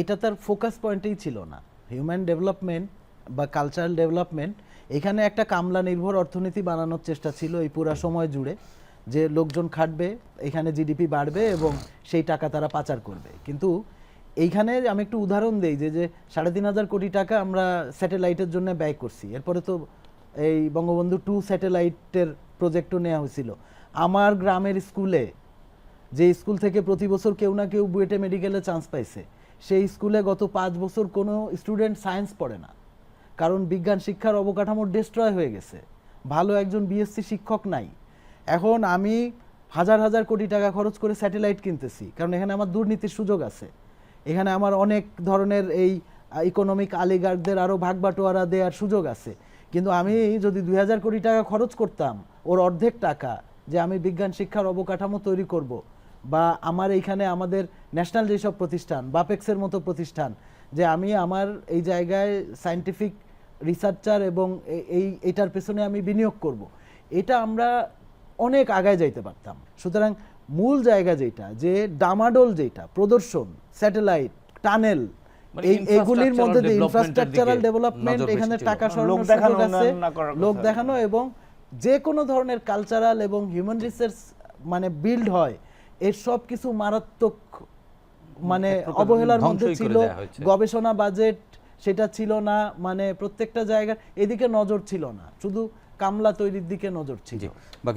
এটা তার ফোকাস পয়েন্টেই ছিল না। হিউম্যান ডেভেলপমেন্ট বা কালচারাল ডেভেলপমেন্ট এখানে একটা কামলা নির্ভর অর্থনীতি বানানোর চেষ্টা ছিল এই পুরা সময় জুড়ে, যে লোকজন খাটবে, এখানে জিডিপি বাড়বে এবং সেই টাকা তারা পাচার করবে। কিন্তু এইখানে আমি একটু উদাহরণ দেই, যে যে, সাড়ে তিন হাজার কোটি টাকা আমরা স্যাটেলাইটের জন্য ব্যয় করছি। এরপরে তো এই বঙ্গবন্ধু টু স্যাটেলাইটের প্রজেক্টও নেওয়া হয়েছিল। আমার গ্রামের স্কুলে যে স্কুল থেকে প্রতি বছর কেউ না কেউ বুয়েটে মেডিকেলে চান্স পাইছে। সেই স্কুলে গত পাঁচ বছর কোনো স্টুডেন্ট সায়েন্স পড়ে না। কারণ বিজ্ঞান শিক্ষার অবকাঠামো ডিস্ট্রয় হয়ে গেছে। ভালো একজন বিএসসি শিক্ষক নাই। এখন আমি হাজার হাজার কোটি টাকা খরচ করে স্যাটেলাইট কিনতেছি। কারণ এখানে আমার দুর্নীতির সুযোগ আছে। এখানে আমার অনেক ধরনের এই ইকোনমিক আলিগার্ডদের আরও ভাগবাটোয়ারা দেওয়ার সুযোগ আছে। কিন্তু আমি যদি দুই হাজার কোটি টাকা খরচ করতাম, ওর অর্ধেক টাকা যে আমি বিজ্ঞান শিক্ষার অবকাঠামো তৈরি করব বা আমার এইখানে আমাদের ন্যাশনাল যেসব প্রতিষ্ঠান বাপেক্সের মতো প্রতিষ্ঠান যে আমি আমার এই জায়গায় সায়েন্টিফিক রিসার্চার এবং এই এটার পেছনে আমি বিনিয়োগ করব। এটা আমরা অনেক আগায় যাইতে পারতাম। সুতরাং মূল জায়গা যেটা যে ডামাডোল যেটা প্রদর্শন স্যাটেলাইট টানেল এগুলির মধ্যে দিয়ে ইনফ্রাস্ট্রাকচারাল ডেভেলপমেন্ট এখানে টাকা লোক দেখানো, লোক দেখানো এবং যে কোনো ধরনের কালচারাল এবং হিউম্যান রিসোর্স মানে বিল্ড হয় এর সব কিছু মারাত্মক মানে অবহেলার মধ্যে ছিল। গবেষণা বাজেট সেটা ছিল না মানে প্রত্যেকটা জায়গার এদিকে নজর ছিল না। শুধু কামলা তৈরির দিকে নজর ছিল। বাকি